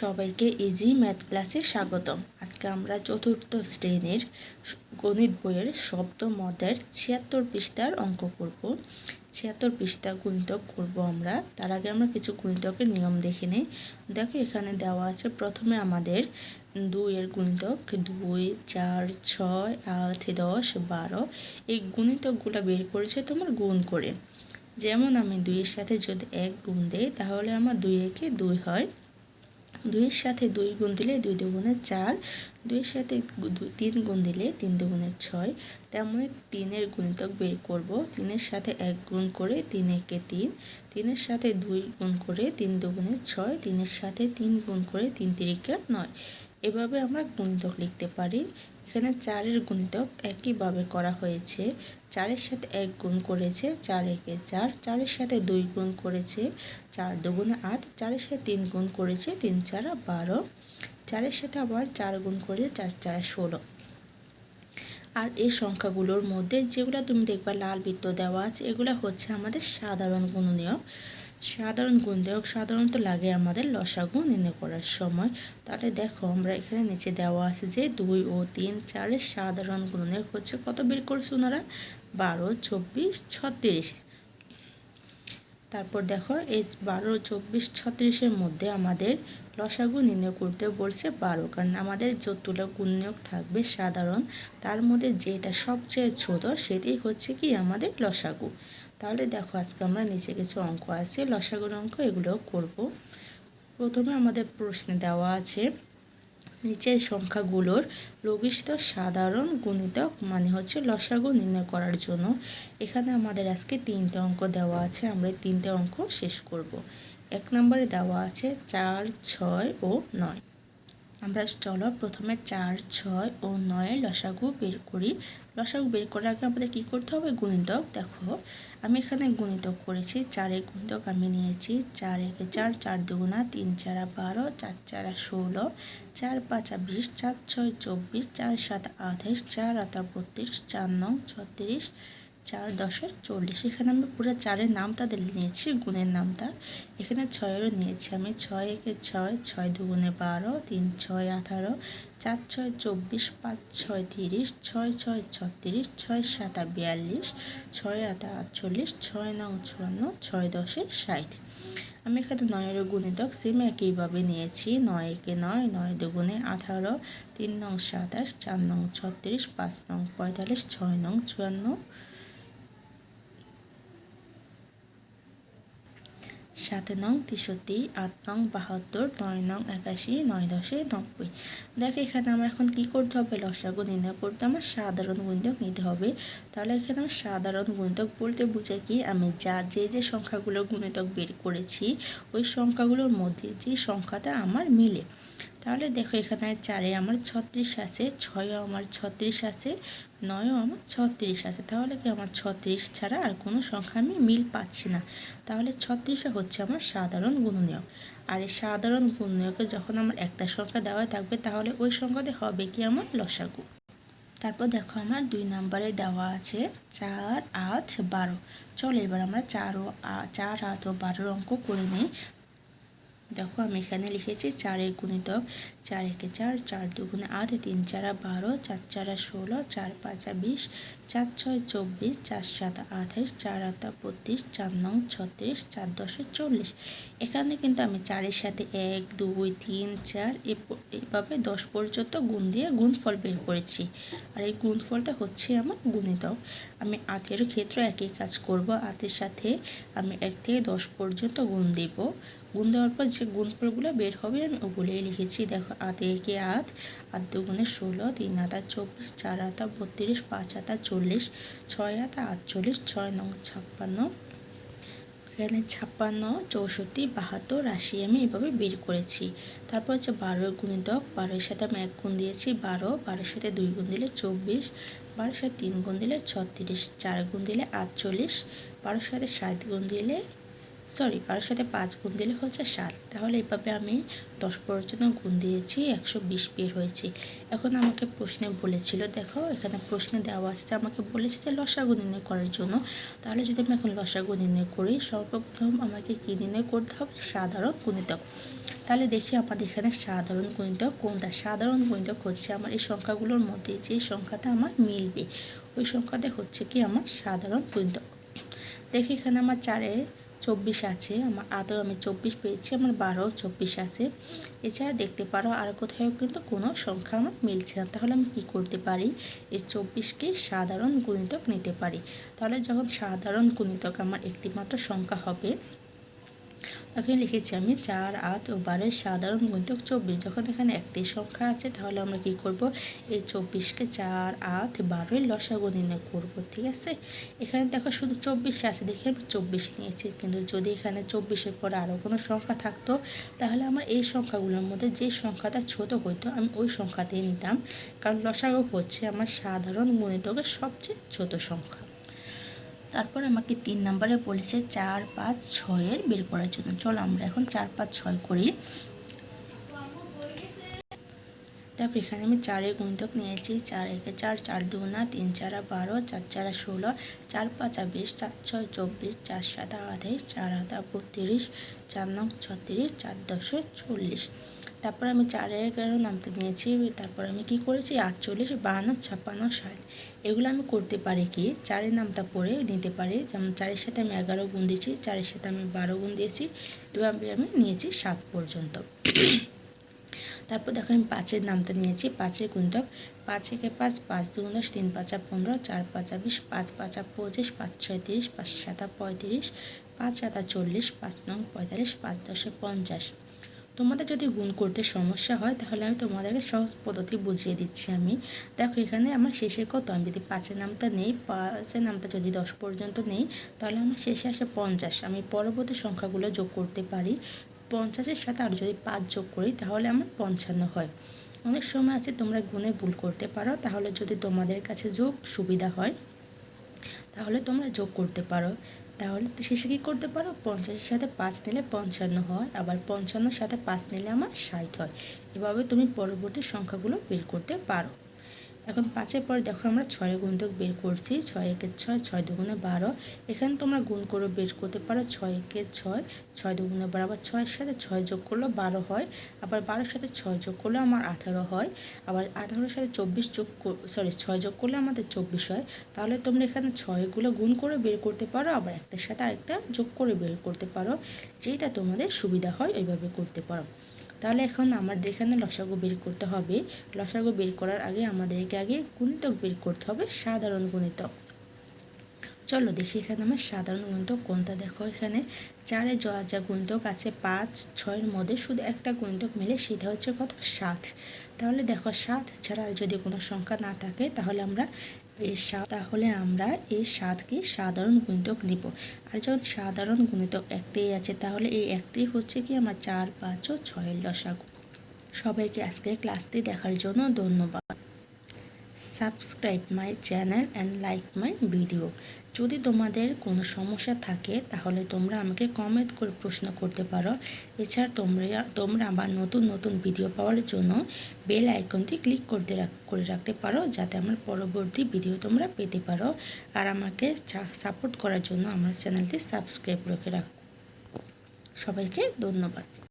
সবাইকে easy math ক্লাসে স্বাগতম। আজকে আমরা চতুর্থ শ্রেণির গণিত বইয়ের শব্দ মদের ছিয়াত্তর পৃষ্ঠার অঙ্ক করব। ছিয়াত্তর পৃষ্ঠা গুণিতক করব আমরা। তার আগে আমরা কিছু গুণিতকের নিয়ম দেখে নিই। দেখো এখানে দেওয়া আছে, প্রথমে আমাদের দুইয়ের গুণিতক দুই, চার, ছয়, আট, দশ, বারো, এই গুণিতকগুলো বের করেছে তোমার গুণ করে। যেমন আমি দুইয়ের সাথে যদি এক গুণ দেই, তাহলে আমার দুই একে দুই হয়। দুইয়ের সাথে দুই গুণ দিলে দুই দুগুণে চার, দুইয়ের সাথে তিন গুণ দিলে তিন দুগুণে ছয়। তেমনই তিনের গুণিতক বের করব। তিনের সাথে এক গুণ করে তিন একে তিন, তিনের সাথে দুই গুণ করে তিন দুগুণে ছয়, তিনের সাথে তিন গুণ করে তিন তিরিকে নয়। এভাবে আমরা গুণিতক লিখতে পারি। এখানে চারের গুণিতক একইভাবে করা হয়েছে। চারের সাথে এক গুণ করেছে, চার একে চার, চারের সাথে দুই গুণ করেছে, চার দুগুণে আট, চারের সাথে তিন গুণ করেছে, তিন চারা বারো। চারের সাথে আবার চার গুণ করে চার চার ষোলো। আর এই সংখ্যাগুলোর মধ্যে যেগুলো তুমি দেখবা লাল বৃত্ত দেওয়া আছে, এগুলো হচ্ছে আমাদের সাধারণ গুণনীয় সাধারণ গুণনীয়ক সাধারণত লাগে আমাদের লসাগু নির্ণয় করার সময়। তাহলে দেখো আমরা এখানে নিচে দেওয়া আছে যে দুই ও তিন চারের সাধারণ গুণনীয়ক হচ্ছে কত বের করছে ওনারা? বারো, চব্বিশ, ছত্রিশ। তারপর দেখো এই বারো, চব্বিশ, ছত্রিশের মধ্যে আমাদের লসাগু নির্ণয় করতে বলছে বারো। কারণ আমাদের যতগুলো গুণনীয়ক থাকবে সাধারণ, তার মধ্যে যেটা সবচেয়ে ছোট সেটি হচ্ছে কি আমাদের লসাগু। তাহলে দেখো আজকে আমরা নিচে কিছু অঙ্ক আছে লসাগুর অঙ্ক এগুলো করব। প্রথমে আমাদের প্রশ্নে দেওয়া আছে নিচের সংখ্যাগুলোর লঘিষ্ঠ সাধারণ গুণিতক মানে হচ্ছে লসাগু নির্ণয় করার জন্য। এখানে আমাদের আজকে তিনটে অঙ্ক দেওয়া আছে, আমরা তিনটে অঙ্ক শেষ করব। এক নম্বরে দেওয়া আছে চার, ছয় ও নয়। আমরা চলো প্রথমে চার, ছয় ও নয়ের লসাগু বের করি। লসাগু বের করার আগে আমাদের কী করতে হবে? গুণিতক। দেখো, আমি এখানে গুণিতক করেছি। চারের গুণিতক আমি নিয়েছি। চার একে চার চার দুগুণা তিন, চারা বারো, চার, চারা ষোলো, চার, পাঁচা বিশ, চার, ছয়, চব্বিশ, চার, সাত, আঠাশ, চার আটা বত্রিশ, চার, নং, ছত্রিশ চার দশের চল্লিশ। এখানে আমি পুরো চারের নামটা নিয়েছি, গুণের নামটা। এখানে ছয়েরও নিয়েছি আমি। ছয় একে ছয় ছয় দুগুণে বারো, তিন ছয় আঠারো, চার ছয় চব্বিশ, পাঁচ ছয় তিরিশ, ছয় ছয় ছত্রিশ, ছয় সাতা বিয়াল্লিশ, ছয় আটা আটচল্লিশ, ছয় নং চুয়ান্ন, ছয় দশে ষাট। আমি এখানে নয়ের গুণিতক সেম একইভাবে নিয়েছি। নয় একে নয় নয় দুগুণে আঠারো, তিন নং সাতাশ, চার নং ছত্রিশ, পাঁচ নং পঁয়তাল্লিশ, ছয় নং চুয়ান্ন সাত নং তেষট্টি, আট নং বাহাত্তর, নয় নং একাশি, নয় দশে নব্বই। দেখো এখানে আমার এখন কি করতে হবে? লসাগু নির্ণয় করতে আমার সাধারণ গুণিতক নিতে হবে। তাহলে এখানে আমার সাধারণ গুণিতক বলতে বুঝে কি? আমি যা, যে যে সংখ্যাগুলো গুণিতক বের করেছি, ওই সংখ্যাগুলোর মধ্যে যে সংখ্যাটা আমার মিলে। তাহলে দেখো এখানে চারে আমার ছত্রিশ আছে, ছয়ও আমার ছত্রিশ আছে, নয়ও আমার ছত্রিশ আছে। তাহলে কি আমার ছত্রিশ ছাড়া আর কোনো সংখ্যা আমি মিল পাচ্ছি না? তাহলে ছত্রিশে হচ্ছে আমার সাধারণ গুণনীয়ক। আর এই সাধারণ গুণনীয়কে যখন আমার একটা সংখ্যা দেওয়া থাকবে, তাহলে ওই সংখ্যাতে হবে কি আমার লসাগু। তারপর দেখো আমার দুই নম্বরে দেওয়া আছে চার, আট, বারো। চলো এবার আমরা চার ও চার, আট ও বারোর অঙ্ক করে নিই। দেখো, আমি এখানে লিখেছি চারের গুণিতক চার একে চার চার দুগুণে আট, তিন চারা বারো, চার চারা ষোলো, চার পাঁচা বিশ, চার ছয় চব্বিশ, চার সাত আঠাইশ চার আটা বত্রিশ, চার নং ছত্রিশ, চার দশে চল্লিশ। এখানে কিন্তু আমি চারের সাথে এক, দুই, তিন, চার এভাবে দশ পর্যন্ত গুণ দিয়ে গুণফল বের করেছি। আর এই গুণফলটা হচ্ছে আমার গুণিতক আমি আটের ক্ষেত্রে একই কাজ করব। আটের সাথে আমি এক থেকে দশ পর্যন্ত গুণ দেব। গুণ দেওয়ার পর যে গুণফলগুলো বের হবে, আমি ওগুলোই লিখেছি। দেখো আতে একে আট আট দুগুণে ষোলো, তিন আতা চব্বিশ, চার আতা বত্রিশ, পাঁচ আতা চল্লিশ, ছয় আতা আটচল্লিশ, ছয় নং ছাপ্পান্ন। এখানে ছাপ্পান্ন, চৌষট্টি, বাহাত্তর, আশি আমি এভাবে বের করেছি। তারপর হচ্ছে বারোর গুণিতক বারোর সাথে আমি এক গুণ দিয়েছি, বারো। বারোর সাথে দুই গুণ দিলে চব্বিশ। বারোর সাথে তিন গুণ দিলে ছত্রিশ। চার গুণ দিলে আটচল্লিশ। বারোর সাথে সাত গুণ দিলে সরি বারোর সাথে পাঁচ গুণ দিলে হচ্ছে সাত। তাহলে এভাবে আমি দশ পর্যন্ত গুণ দিয়েছি, একশো বিশ বের হয়েছি। এখন আমাকে প্রশ্নে বলেছিল, দেখো, এখানে প্রশ্নে দেওয়া আছে যে আমাকে বলেছে যে লসাগু নির্ণয় করার জন্য। তাহলে যদি আমি এখন লসাগু নির্ণয় করি, সর্বপ্রথম আমাকে কী নির্ণয় করতে হবে? সাধারণ গুণিতক। তাহলে দেখি আমাদের এখানে সাধারণ গুণিতক কোনটা? সাধারণ গুণিতক হচ্ছে আমার এই সংখ্যাগুলোর মধ্যে যে সংখ্যাটা আমার মিলবে, ওই সংখ্যাটা হচ্ছে কি আমার সাধারণ গুণিতক। দেখি এখানে আমার চারে চব্বিশ আছে, আমার আদৌ আমি চব্বিশ পেয়েছি, আমার বারো চব্বিশ আছে। এছাড়া দেখতে পারো আর কোথাও কিন্তু কোনো সংখ্যা আমার মিলছে না। তাহলে আমি কি করতে পারি? এই চব্বিশকে সাধারণ গুণিতক নিতে পারি। তাহলে যখন সাধারণ গুণিতক আমার একটিমাত্র সংখ্যা হবে এখানে লিখেছি আমি চার, আট ও বারের সাধারণ গুণিতক চব্বিশ। যখন এখানে একটি সংখ্যা আছে, তাহলে আমরা কি করব? এই চব্বিশকে চার, আট বারোয় লসাগু নির্ণয় করব, ঠিক আছে? এখানে দেখো শুধু চব্বিশে আছে, দেখে আমি চব্বিশ নিয়েছি। কিন্তু যদি এখানে চব্বিশের পরে আরও কোনো সংখ্যা থাকতো, তাহলে আমার এই সংখ্যাগুলোর মধ্যে যে সংখ্যাটা ছোট হইতো, আমি ওই সংখ্যাতেই নিতাম। কারণ লসাগু হচ্ছে আমার সাধারণ গুণিতকের সবচেয়ে ছোট সংখ্যা। তারপর আমাকে তিন নম্বরে বলেছে চার পাঁচ ছয়ের বের করার জন্য। চলো আমরা এখন চার পাঁচ ছয় করি। তারপর এখানে আমি চারের গুণিতক নিয়েছি। চার একে চার চার দুগুণা তিন, চারা বারো, চার, চারা ষোলো, চার পাঁচা বিশ, চার ছয় চব্বিশ, চার সাতা আঠাইশ চার হাতা বত্রিশ, চার নং ছত্রিশ, চার দশে চল্লিশ। তারপর আমি চার এগারো নামতে নিয়েছি, তারপর আমি কি করেছি? আটচল্লিশ, বাহান্ন, ছাপ্পান্ন, ষাট, এগুলো আমি করতে পারি কি? চারের নামটা পড়ে নিতে পারি। যেমন চারের সাথে আমি এগারো গুণ দিয়েছি চারের সাথে আমি বারো গুণ দিয়েছি, এভাবে আমি নিয়েছি সাত পর্যন্ত। তারপর দেখো আমি পাঁচের নামটা নিয়েছি, পাঁচের গুণতক পাঁচ একে পাঁচ পাঁচ দুগুণ দশ তিন পাঁচা পনেরো, চার পাঁচা বিশ, পাঁচ পাঁচা পঁচিশ, পাঁচ ছয় তিরিশ, পাঁচ সাতা পঁয়ত্রিশ, পাঁচ সাতা চল্লিশ, পাঁচ নং পঁয়তাল্লিশ, পাঁচ দশে পঞ্চাশ। তোমাদের যদি গুণ করতে সমস্যা হয়, তাহলে আমি তোমাদেরকে সহজ পদ্ধতি বুঝিয়ে দিচ্ছি আমি। দেখো, এখানে আমার শেষের কত? আমি যদি পাঁচের নামটা নেই, পাঁচের নামটা যদি দশ পর্যন্ত নেই, তাহলে আমার শেষে আসে পঞ্চাশ। আমি পরবর্তী সংখ্যাগুলো যোগ করতে পারি। পঞ্চাশের সাথে আর যদি পাঁচ যোগ করি, তাহলে আমার পঞ্চান্ন হয়। অনেক সময় আছে, তোমরা গুণে ভুল করতে পারো, তাহলে যদি তোমাদের কাছে যোগ সুবিধা হয়, তাহলে তোমরা যোগ করতে পারো। তাহলে শেষে কী করতে পারো? পঞ্চাশের সাথে পাঁচ নিলে পঞ্চান্ন হয়, আবার পঞ্চান্নর সাথে পাঁচ নিলে আমার ষাট হয়। এভাবে তুমি পরবর্তী সংখ্যাগুলো বের করতে পারো। এখন পাঁচের পর দেখো আমরা ছয়ের গুণিতক বের করছি, ছয় একের ছয় ছয় দুগুণে বারো। এখানে তোমরা গুণ করে বের করতে পারো, ছয় একে ছয় ছয় দুগুণে বারো, আবার ছয়ের সাথে ছয় যোগ করলেও বারো হয়। আবার বারোর সাথে ছয় যোগ করলে আমার আঠারো হয়। আবার আঠারোর সাথে চব্বিশ যোগ সরি ছয় যোগ করলে আমাদের চব্বিশ হয়। তাহলে তোমরা এখানে ছয়গুলো গুণ করে বের করতে পারো, আবার একটার সাথে আরেকটা যোগ করে বের করতে পারো। যেটা তোমাদের সুবিধা হয়, ওইভাবে করতে পারো। তাহলে এখন আমাদের এখানে লসাগু বের করতে হবে। লসাগু বের করার আগে আমাদেরকে আগে গুণিতক বের করতে হবে, সাধারণ গুণিতক। চলো দেখি এখানে আমার সাধারণ গুণিতক কোনটা। দেখো এখানে চারে যা যা গুণিতক আছে, পাঁচ, ছয়ের মধ্যে শুধু একটা গুণিতক মিলে সেটা হচ্ছে কত? সাত। তাহলে দেখো সাত ছাড়া যদি কোনো সংখ্যা না থাকে, তাহলে আমরা এই সাত, তাহলে আমরা এই সাতকে সাধারণ গুণিতক নিব। আর যখন সাধারণ গুণিতক একটাই আছে, তাহলে এই একটাই হচ্ছে কি আমার চার, পাঁচ ও ছয়ের লসাগু সবাইকে আজকে ক্লাসটি দেখার জন্য ধন্যবাদ। Subscribe my channel and like my video. যদি তোমাদের কোনো সমস্যা থাকে, তাহলে তোমরা আমাকে কমেন্ট করে প্রশ্ন করতে পারো। এছাড়া তোমরা তোমরা আমার নতুন নতুন ভিডিও পাওয়ার জন্য বেল আইকনটি ক্লিক করতে করে রাখতে পারো, যাতে আমার পরবর্তী ভিডিও তোমরা পেতে পারো। আর আমাকে সাপোর্ট করার জন্য আমার চ্যানেলটি সাবস্ক্রাইব রেখে রাখো। সবাইকে ধন্যবাদ।